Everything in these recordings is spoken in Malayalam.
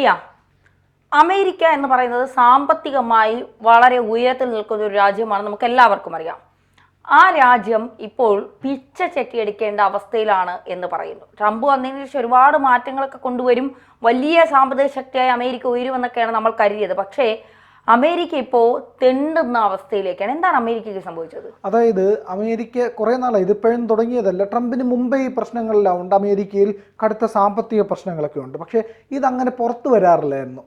പ്രിയ അമേരിക്ക എന്ന് പറയുന്നത് സാമ്പത്തികമായി വളരെ ഉയരത്തിൽ നിൽക്കുന്ന ഒരു രാജ്യമാണ് നമുക്ക് എല്ലാവർക്കും അറിയാം. ആ രാജ്യം ഇപ്പോൾ പിച്ച ചെട്ടിയെടുക്കേണ്ട അവസ്ഥയിലാണ് എന്ന് പറയുന്നു. ട്രംപ് വന്നതിന് ശേഷം ഒരുപാട് മാറ്റങ്ങളൊക്കെ കൊണ്ടുവരും. വലിയ സാമ്പത്തിക ശക്തിയായി അമേരിക്ക ഉയരുമെന്നൊക്കെയാണ് നമ്മൾ കരുതിയത്. പക്ഷേ അമേരിക്ക ഇപ്പോൾ തെണ്ടുന്ന അവസ്ഥയിലേക്കാണ്. എന്താണ് അമേരിക്കയ്ക്ക് സംഭവിച്ചത്? അതായത് അമേരിക്ക കുറേ നാളായി. ഇതിപ്പോഴും തുടങ്ങിയതല്ല. ട്രംപിന് മുമ്പേ ഈ പ്രശ്നങ്ങളെല്ലാം ഉണ്ട് അമേരിക്കയിൽ കടുത്ത സാമ്പത്തിക പ്രശ്നങ്ങളൊക്കെ ഉണ്ട്. പക്ഷേ ഇതങ്ങനെ പുറത്തു വരാറില്ലായിരുന്നു.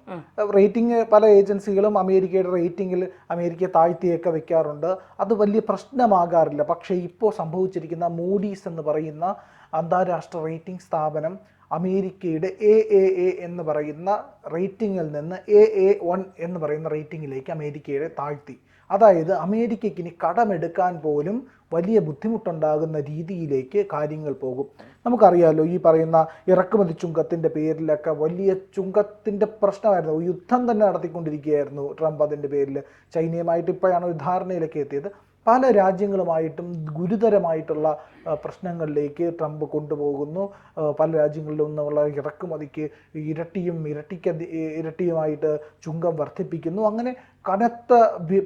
റേറ്റിംഗ് പല ഏജൻസികളും അമേരിക്കയുടെ റേറ്റിംഗിൽ അമേരിക്ക താഴ്ത്തിയൊക്കെ വെക്കാറുണ്ട്. അത് വലിയ പ്രശ്നമാകാറില്ല. പക്ഷേ ഇപ്പോൾ സംഭവിച്ചിരിക്കുന്ന മൂഡീസ് എന്ന് പറയുന്ന അന്താരാഷ്ട്ര റേറ്റിംഗ് സ്ഥാപനം അമേരിക്കയുടെ എ എ എ എന്ന് പറയുന്ന റേറ്റിങ്ങിൽ നിന്ന് എ എ വൺ എന്ന് പറയുന്ന റേറ്റിങ്ങിലേക്ക് അമേരിക്കയെ താഴ്ത്തി. അതായത് അമേരിക്കയ്ക്ക് ഇനി കടമെടുക്കാൻ പോലും വലിയ ബുദ്ധിമുട്ടുണ്ടാകുന്ന രീതിയിലേക്ക് കാര്യങ്ങൾ പോകും. നമുക്കറിയാമല്ലോ ഈ പറയുന്ന ഇറക്കുമതി ചുങ്കത്തിന്റെ പേരിലൊക്കെ വലിയ ചുങ്കത്തിന്റെ പ്രശ്നമായിരുന്നു. യുദ്ധം തന്നെ നടത്തിക്കൊണ്ടിരിക്കുകയായിരുന്നു ട്രംപ് അതിന്റെ പേരിൽ. ചൈനയുമായിട്ട് ഇപ്പോഴാണ് ഒരു ധാരണയിലൊക്കെ എത്തിയത്. പല രാജ്യങ്ങളുമായിട്ടും ഗുരുതരമായിട്ടുള്ള പ്രശ്നങ്ങളിലേക്ക് ട്രംപ് കൊണ്ടുപോകുന്നു. പല രാജ്യങ്ങളിലും നിന്നുള്ള ഇറക്കുമതിക്ക് ഇരട്ടിയും ഇരട്ടിക്ക ഇരട്ടിയുമായിട്ട് ചുങ്കം വർദ്ധിപ്പിക്കുന്നു. അങ്ങനെ കനത്ത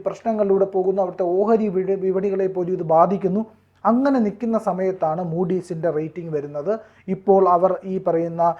പ്രശ്നങ്ങളിലൂടെ പോകുന്നു. അവിടുത്തെ ഓഹരി വിപ- വിപണികളെ പോലും ഇത് ബാധിക്കുന്നു. അങ്ങനെ നിൽക്കുന്ന സമയത്താണ് മൂഡീസിന്റെ റേറ്റിംഗ് വരുന്നത്. ഇപ്പോൾ അവർ ഈ പറയുന്ന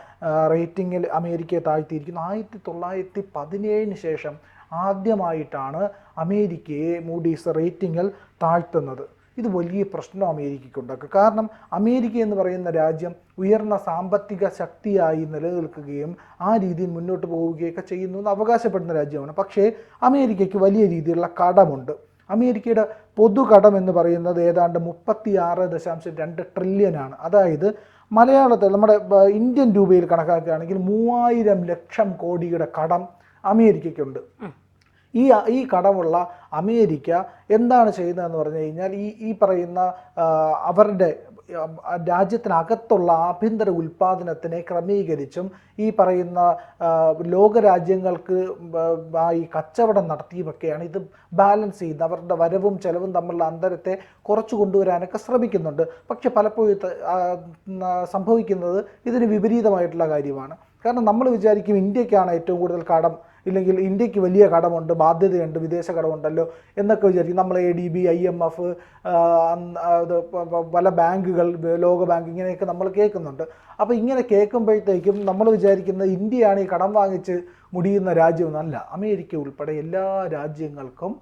റേറ്റിങ്ങിൽ അമേരിക്കയെ താഴ്ത്തിയിരിക്കുന്നു. ആയിരത്തി തൊള്ളായിരത്തി പതിനേഴിന് ശേഷം ആദ്യമായിട്ടാണ് അമേരിക്കയെ മൂഡീസ് റേറ്റിങ്ങിൽ താഴ്ത്തുന്നത്. ഇത് വലിയ പ്രശ്നം അമേരിക്കയ്ക്ക് ഉണ്ടാക്കുക കാരണം അമേരിക്ക എന്ന് പറയുന്ന രാജ്യം ഉയർന്ന സാമ്പത്തിക ശക്തിയായി നിലനിൽക്കുകയും ആ രീതിയിൽ മുന്നോട്ട് പോവുകയൊക്കെ ചെയ്യുന്നു എന്ന് അവകാശപ്പെടുന്ന രാജ്യമാണ്. പക്ഷേ അമേരിക്കയ്ക്ക് വലിയ രീതിയിലുള്ള കടമുണ്ട്. അമേരിക്കയുടെ പൊതുകടം എന്ന് പറയുന്നത് ഏതാണ്ട് മുപ്പത്തി ആറ് ദശാംശം രണ്ട് ട്രില്യനാണ് അതായത് മലയാളത്തിൽ നമ്മുടെ ഇന്ത്യൻ രൂപയിൽ കണക്കാക്കുകയാണെങ്കിൽ മൂവായിരം ലക്ഷം കോടിയുടെ കടം അമേരിക്കയ്ക്കുണ്ട്. ഈ ഈ കടമുള്ള അമേരിക്ക എന്താണ് ചെയ്യുന്നതെന്ന് പറഞ്ഞു കഴിഞ്ഞാൽ ഈ ഈ പറയുന്ന അവരുടെ രാജ്യത്തിനകത്തുള്ള ആഭ്യന്തര ഉൽപ്പാദനത്തിനെ ക്രമീകരിച്ചും ഈ പറയുന്ന ലോകരാജ്യങ്ങൾക്ക് ഈ കച്ചവടം നടത്തിയുമൊക്കെയാണ് ഇത് ബാലൻസ് ചെയ്യുന്നത്. അവരുടെ വരവും ചെലവും തമ്മിലുള്ള അന്തരത്തെ കുറച്ചു കൊണ്ടുവരാനൊക്കെ ശ്രമിക്കുന്നുണ്ട്. പക്ഷെ പലപ്പോഴും സംഭവിക്കുന്നത് ഇതിന് വിപരീതമായിട്ടുള്ള കാര്യമാണ്. കാരണം നമ്മൾ വിചാരിക്കും ഇന്ത്യക്കാണ് ഏറ്റവും കൂടുതൽ കടം ഇല്ലെങ്കിൽ ഇന്ത്യയ്ക്ക് വലിയ കടമുണ്ട് ബാധ്യതയുണ്ട് വിദേശ കടമുണ്ടല്ലോ എന്നൊക്കെ വിചാരിക്കും. നമ്മൾ A D B I M F പല ബാങ്കുകൾ ലോക ബാങ്ക് ഇങ്ങനെയൊക്കെ നമ്മൾ കേൾക്കുന്നുണ്ട്. അപ്പോൾ ഇങ്ങനെ കേൾക്കുമ്പോഴത്തേക്കും നമ്മൾ വിചാരിക്കുന്നത് ഇന്ത്യയാണ് ഈ കടം വാങ്ങിച്ച് മുടിയുന്ന രാജ്യമെന്നല്ല അമേരിക്ക ഉൾപ്പെടെ എല്ലാ രാജ്യങ്ങൾക്കും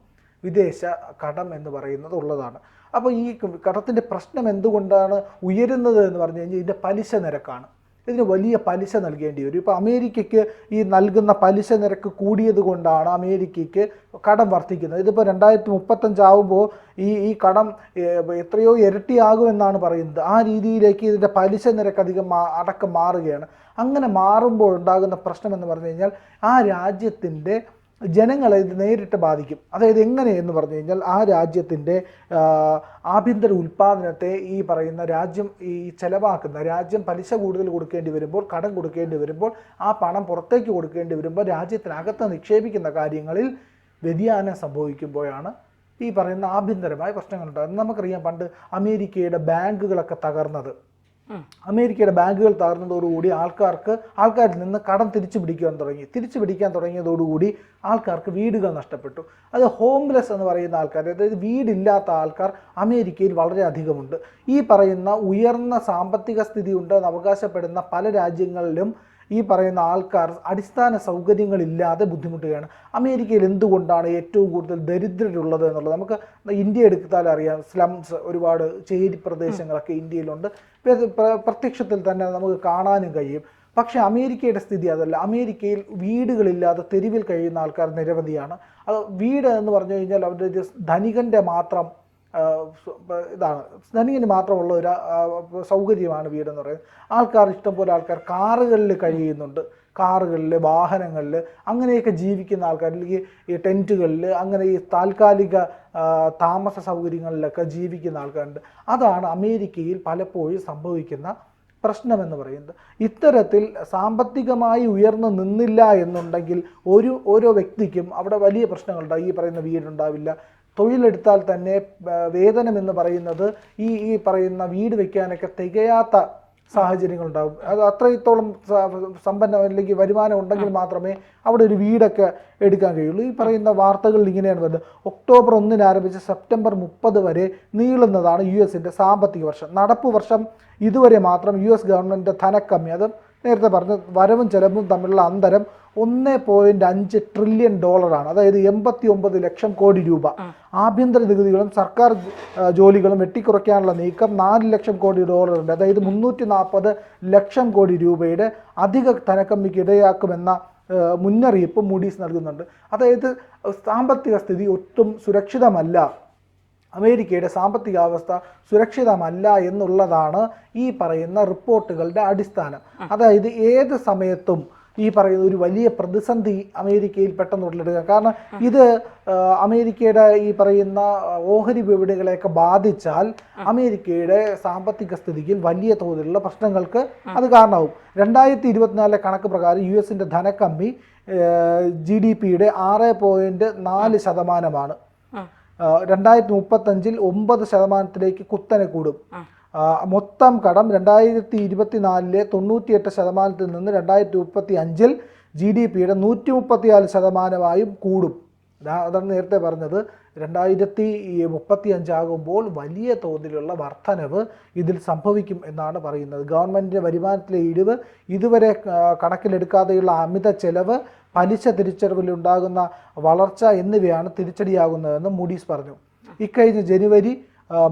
വിദേശ കടം എന്ന് പറയുന്നത് ഉള്ളതാണ്. അപ്പോൾ ഈ കടത്തിന്റെ പ്രശ്നം എന്തുകൊണ്ടാണ് ഉയരുന്നത് എന്ന് പറഞ്ഞു കഴിഞ്ഞാൽ ഇതിന്റെ പലിശ നിരക്കാണ്. ഇതിന് വലിയ പലിശ നൽകേണ്ടി വരും. ഇപ്പോൾ അമേരിക്കയ്ക്ക് ഈ നൽകുന്ന പലിശ നിരക്ക് കൂടിയത് കൊണ്ടാണ് അമേരിക്കയ്ക്ക് കടം വർദ്ധിക്കുന്നത്. ഇതിപ്പോൾ രണ്ടായിരത്തി മുപ്പത്തഞ്ചാവുമ്പോൾ ഈ ഈ കടം എത്രയോ ഇരട്ടിയാകുമെന്നാണ് പറയുന്നത്. ആ രീതിയിലേക്ക് ഇതിന്റെ പലിശ നിരക്ക് അധികം അടക്കം മാറുകയാണ്. അങ്ങനെ മാറുമ്പോൾ ഉണ്ടാകുന്ന പ്രശ്നം എന്ന് പറഞ്ഞു കഴിഞ്ഞാൽ ആ രാജ്യത്തിന്റെ ജനങ്ങളെ ഇത് നേരിട്ട് ബാധിക്കും അതായത് എങ്ങനെ എന്ന് പറഞ്ഞു കഴിഞ്ഞാൽ ആ രാജ്യത്തിന്റെ ആഭ്യന്തര ഉൽപ്പാദനത്തെ ഈ പറയുന്ന രാജ്യം ഈ ചെലവാക്കുന്ന രാജ്യം പലിശ കൂടുതൽ കൊടുക്കേണ്ടി വരുമ്പോൾ കടം കൊടുക്കേണ്ടി വരുമ്പോൾ ആ പണം പുറത്തേക്ക് കൊടുക്കേണ്ടി വരുമ്പോൾ രാജ്യത്തിനകത്ത് നിക്ഷേപിക്കുന്ന കാര്യങ്ങളിൽ വ്യതിയാനം സംഭവിക്കുമ്പോഴാണ് ഈ പറയുന്ന ആഭ്യന്തരമായ പ്രശ്നങ്ങളുണ്ടാകുന്നത് നമുക്കറിയാം പണ്ട് അമേരിക്കയുടെ ബാങ്കുകളൊക്കെ തകർന്നത്. അമേരിക്കയുടെ ബാങ്കുകൾ തകർന്നതോടുകൂടി ആൾക്കാർക്ക് ആൾക്കാരിൽ നിന്ന് കടം തിരിച്ചു പിടിക്കാൻ തുടങ്ങി. തിരിച്ചു പിടിക്കാൻ തുടങ്ങിയതോടുകൂടി ആൾക്കാർക്ക് വീടുകൾ നഷ്ടപ്പെട്ടു. അത് ഹോംലെസ് എന്ന് പറയുന്ന ആൾക്കാർ അതായത് വീടില്ലാത്ത ആൾക്കാർ അമേരിക്കയിൽ വളരെയധികമുണ്ട്. ഈ പറയുന്ന ഉയർന്ന സാമ്പത്തിക സ്ഥിതി ഉണ്ടെന്ന് അവകാശപ്പെടുന്ന പല രാജ്യങ്ങളിലും ഈ പറയുന്ന ആൾക്കാർ അടിസ്ഥാന സൗകര്യങ്ങളില്ലാതെ ബുദ്ധിമുട്ടുകയാണ്. അമേരിക്കയിൽ എന്തുകൊണ്ടാണ് ഏറ്റവും കൂടുതൽ ദരിദ്രരുള്ളത് എന്നുള്ളത്? നമുക്ക് ഇന്ത്യ എടുത്താൽ അറിയാം സ്ലംസ് ഒരുപാട് ചേരി പ്രദേശങ്ങളൊക്കെ ഇന്ത്യയിലുണ്ട്. പ്രത്യക്ഷത്തിൽ തന്നെ നമുക്ക് കാണാനും കഴിയും. പക്ഷേ അമേരിക്കയുടെ സ്ഥിതി അതല്ല. അമേരിക്കയിൽ വീടുകളില്ലാതെ തെരുവിൽ കഴിയുന്ന ആൾക്കാർ നിരവധിയാണ്. അത് വീട് എന്ന് പറഞ്ഞു കഴിഞ്ഞാൽ അവരുടെ ധനികന്റെ മാത്രം ഇതാണ്. ധനികന് മാത്രമുള്ള ഒരു സൗകര്യമാണ് വീടെന്ന് പറയുന്നത്. ആൾക്കാർ ഇഷ്ടംപോലെ ആൾക്കാർ കാറുകളിൽ കഴിയുന്നുണ്ട്. കാറുകളിൽ വാഹനങ്ങളിൽ അങ്ങനെയൊക്കെ ജീവിക്കുന്ന ആൾക്കാർ അല്ലെങ്കിൽ ഈ ടെന്റുകളിൽ അങ്ങനെ ഈ താൽക്കാലിക താമസ സൗകര്യങ്ങളിലൊക്കെ ജീവിക്കുന്ന ആൾക്കാരുണ്ട്. അതാണ് അമേരിക്കയിൽ പലപ്പോഴും സംഭവിക്കുന്ന പ്രശ്നമെന്ന് പറയുന്നത്. ഇത്തരത്തിൽ സാമ്പത്തികമായി ഉയർന്നു നിന്നില്ല എന്നുണ്ടെങ്കിൽ ഒരു ഓരോ വ്യക്തിക്കും അവിടെ വലിയ പ്രശ്നങ്ങളുണ്ടാകും ഈ പറയുന്ന വീടുണ്ടാവില്ല തൊഴിലെടുത്താൽ തന്നെ വേതനം എന്ന് പറയുന്നത് ഈ ഈ പറയുന്ന വീട് വെക്കാനൊക്കെ തികയാത്ത സാഹചര്യങ്ങളുണ്ടാകും അത് അത്രത്തോളം സമ്പന്നം സമ്പന്ന അല്ലെങ്കിൽ വരുമാനം ഉണ്ടെങ്കിൽ മാത്രമേ അവിടെ ഒരു വീടൊക്കെ എടുക്കാൻ കഴിയുള്ളൂ. ഈ പറയുന്ന വാർത്തകളിൽ ഇങ്ങനെയാണ് വരുന്നത്. ഒക്ടോബർ ഒന്നിന് ആരംഭിച്ച് സെപ്റ്റംബർ മുപ്പത് വരെ നീളുന്നതാണ് യു എസിന്റെ സാമ്പത്തിക വർഷം. നടപ്പ് വർഷം ഇതുവരെ മാത്രം യു എസ് ഗവൺമെന്റ് ധനക്കമ്മി. അത് നേരത്തെ പറഞ്ഞ വരവും ചെലവും തമ്മിലുള്ള അന്തരം ഒന്ന് പോയിന്റ് അഞ്ച് ട്രില്യൺ ഡോളറാണ് അതായത് എൺപത്തി ഒമ്പത് ലക്ഷം കോടി രൂപ. ആഭ്യന്തര നികുതികളും സർക്കാർ ജോലികളും വെട്ടിക്കുറയ്ക്കാനുള്ള നീക്കം നാല് ലക്ഷം കോടി ഡോളറുണ്ട്. അതായത് മുന്നൂറ്റി നാൽപ്പത് ലക്ഷം കോടി രൂപയുടെ അധിക ധനക്കമ്മിക്ക് ഇടയാക്കുമെന്ന മുന്നറിയിപ്പ് മൂഡീസ് നൽകുന്നുണ്ട്. അതായത് സാമ്പത്തിക സ്ഥിതി ഒട്ടും സുരക്ഷിതമല്ല. അമേരിക്കയുടെ സാമ്പത്തികാവസ്ഥ സുരക്ഷിതമല്ല എന്നുള്ളതാണ് ഈ പറയുന്ന റിപ്പോർട്ടുകളുടെ അടിസ്ഥാനം. അതായത് ഏത് സമയത്തും ഈ പറയുന്ന ഒരു വലിയ പ്രതിസന്ധി അമേരിക്കയിൽ പെട്ടെന്ന് ഉടലെടുക്കുക കാരണം ഇത് അമേരിക്കയുടെ ഈ പറയുന്ന ഓഹരി വിപണികളെയൊക്കെ ബാധിച്ചാൽ അമേരിക്കയുടെ സാമ്പത്തിക സ്ഥിതിയിൽ വലിയ തോതിലുള്ള പ്രശ്നങ്ങൾക്ക് അത് കാരണമാവും. രണ്ടായിരത്തി ഇരുപത്തിനാലിലെ കണക്ക് പ്രകാരം യു എസിന്റെ ധനക്കമ്മി ജി ഡി പിയുടെ ആറ് പോയിന്റ് നാല് ശതമാനമാണ്. രണ്ടായിരത്തി മുപ്പത്തഞ്ചിൽ ഒമ്പത് ശതമാനത്തിലേക്ക് കുത്തനെ കൂടും. മൊത്തം കടം രണ്ടായിരത്തി ഇരുപത്തിനാലിലെ തൊണ്ണൂറ്റിയെട്ട് ശതമാനത്തിൽ നിന്ന് രണ്ടായിരത്തി മുപ്പത്തി അഞ്ചിൽ ജി ഡി പിയുടെ നൂറ്റി മുപ്പത്തിനാല് ശതമാനമായും കൂടും. അതാണ് നേരത്തെ പറഞ്ഞത്. രണ്ടായിരത്തി മുപ്പത്തി അഞ്ചാകുമ്പോൾ വലിയ തോതിലുള്ള വർധനവ് ഇതിൽ സംഭവിക്കും എന്നാണ് പറയുന്നത്. ഗവൺമെന്റിന്റെ വരുമാനത്തിലെ ഇടിവ് ഇതുവരെ കണക്കിലെടുക്കാതെയുള്ള അമിത ചെലവ് പലിശ തിരിച്ചറിവിലുണ്ടാകുന്ന വളർച്ച എന്നിവയാണ് തിരിച്ചടിയാകുന്നതെന്ന് മൂഡീസ് പറഞ്ഞു. ഇക്കഴിഞ്ഞ ജനുവരി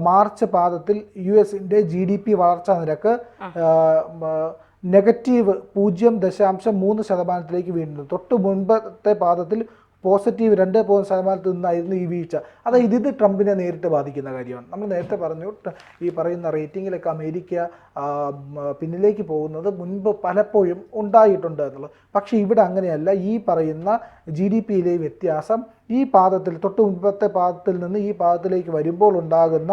മാർച്ച് പാദത്തിൽ യു എസിന്റെ ജി ഡി പി വളർച്ചാ നിരക്ക് നെഗറ്റീവ് പൂജ്യം ദശാംശം മൂന്ന് ശതമാനത്തിലേക്ക് വീണ്ടും തൊട്ട് മുൻപത്തെ പാദത്തിൽ പോസിറ്റീവ് രണ്ട് ശതമാനത്തിൽ നിന്നായിരുന്നു ഈ വീഴ്ച. അതായത് ഇത് ട്രംപിനെ നേരിട്ട് ബാധിക്കുന്ന കാര്യമാണ്. നമ്മൾ നേരത്തെ പറഞ്ഞു ഈ പറയുന്ന റേറ്റിങ്ങിലൊക്കെ അമേരിക്ക പിന്നിലേക്ക് പോകുന്നത് മുൻപ് പലപ്പോഴും ഉണ്ടായിട്ടുണ്ട് എന്നുള്ളത്. പക്ഷേ ഇവിടെ അങ്ങനെയല്ല. ഈ പറയുന്ന ജി ഡി പിയിലെ വ്യത്യാസം ഈ പാദത്തിൽ തൊട്ട് മുൻപത്തെ പാദത്തിൽ നിന്ന് ഈ പാദത്തിലേക്ക് വരുമ്പോൾ ഉണ്ടാകുന്ന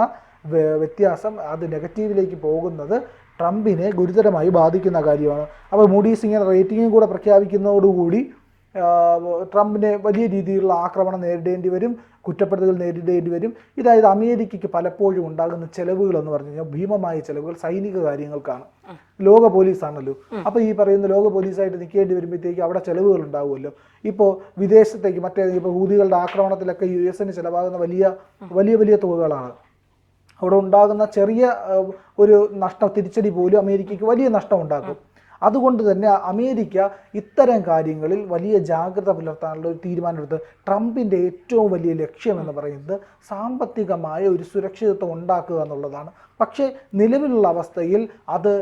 വ്യത്യാസം അത് നെഗറ്റീവിലേക്ക് പോകുന്നത് ട്രംപിനെ ഗുരുതരമായി ബാധിക്കുന്ന കാര്യമാണ്. അപ്പോൾ മൂഡീസ് ഇങ്ങനെ റേറ്റിംഗും കൂടെ പ്രഖ്യാപിക്കുന്നതോടുകൂടി ട്രംപിന് വലിയ രീതിയിലുള്ള ആക്രമണം നേരിടേണ്ടി വരും കുറ്റപ്പെടുത്തലുകൾ നേരിടേണ്ടി വരും. ഇതായത് അമേരിക്കയ്ക്ക് പലപ്പോഴും ഉണ്ടാകുന്ന ചെലവുകൾ എന്ന് പറഞ്ഞു കഴിഞ്ഞാൽ ഭീമമായ ചെലവുകൾ സൈനിക കാര്യങ്ങൾക്കാണ്. ലോക പോലീസാണല്ലോ. അപ്പോൾ ഈ പറയുന്ന ലോക പോലീസായിട്ട് നിൽക്കേണ്ടി വരുമ്പോഴത്തേക്ക് അവിടെ ചെലവുകൾ ഉണ്ടാവുമല്ലോ. ഇപ്പോൾ വിദേശത്തേക്ക് മറ്റേ ഇപ്പോൾ ഹൂതികളുടെ ആക്രമണത്തിലൊക്കെ യു എസിന് ചിലവാകുന്ന വലിയ വലിയ വലിയ തുകകളാണ്. അവിടെ ഉണ്ടാകുന്ന ചെറിയ ഒരു നഷ്ടം തിരിച്ചടി പോലും അമേരിക്കയ്ക്ക് വലിയ നഷ്ടം ഉണ്ടാക്കും. അതുകൊണ്ട് തന്നെ അമേരിക്ക ഇത്തരം കാര്യങ്ങളിൽ വലിയ ജാഗ്രത പുലർത്താനുള്ള ഒരു തീരുമാനമെടുത്ത് ട്രംപിന്റെ ഏറ്റവും വലിയ ലക്ഷ്യം എന്ന് പറയുന്നത് സാമ്പത്തികമായ ഒരു സുരക്ഷിതത്വം ഉണ്ടാക്കുക എന്നുള്ളതാണ്. പക്ഷേ നിലവിലുള്ള അവസ്ഥയിൽ അത്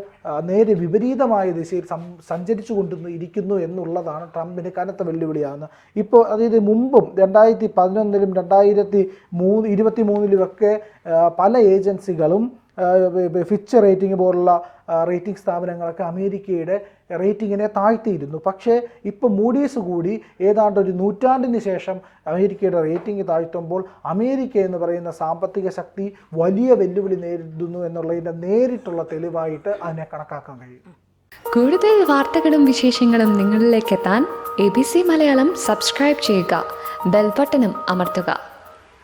നേരെ വിപരീതമായ ദിശയിൽ സഞ്ചരിച്ചു കൊണ്ടു ഇരിക്കുന്നു എന്നുള്ളതാണ് ട്രംപിന് കനത്ത വെല്ലുവിളിയാകുന്നത്. ഇപ്പോൾ അതായത് മുമ്പും രണ്ടായിരത്തി പതിനൊന്നിലും രണ്ടായിരത്തി മൂന്ന് ഇരുപത്തി മൂന്നിലുമൊക്കെ പല ഏജൻസികളും ഫിച്ച് റേറ്റിംഗ് പോലുള്ള റേറ്റിംഗ് സ്ഥാപനങ്ങളൊക്കെ അമേരിക്കയുടെ റേറ്റിങ്ങിനെ താഴ്ത്തിയിരുന്നു. പക്ഷേ ഇപ്പോൾ മൂഡീസ് കൂടി ഏതാണ്ട് ഒരു നൂറ്റാണ്ടിന് ശേഷം അമേരിക്കയുടെ റേറ്റിംഗ് താഴ്ത്തുമ്പോൾ അമേരിക്ക എന്ന് പറയുന്ന സാമ്പത്തിക ശക്തി വലിയ വെല്ലുവിളി നേരിടുന്നു എന്നുള്ളതിന്റെ നേരിട്ടുള്ള തെളിവായിട്ട് അതിനെ കണക്കാക്കാൻ കഴിയും. കൂടുതൽ വാർത്തകളും വിശേഷങ്ങളും നിങ്ങളിലേക്ക് എത്താൻ A B C Malayalam subscribe ചെയ്യുക. ബെൽബട്ടനും അമർത്തുക.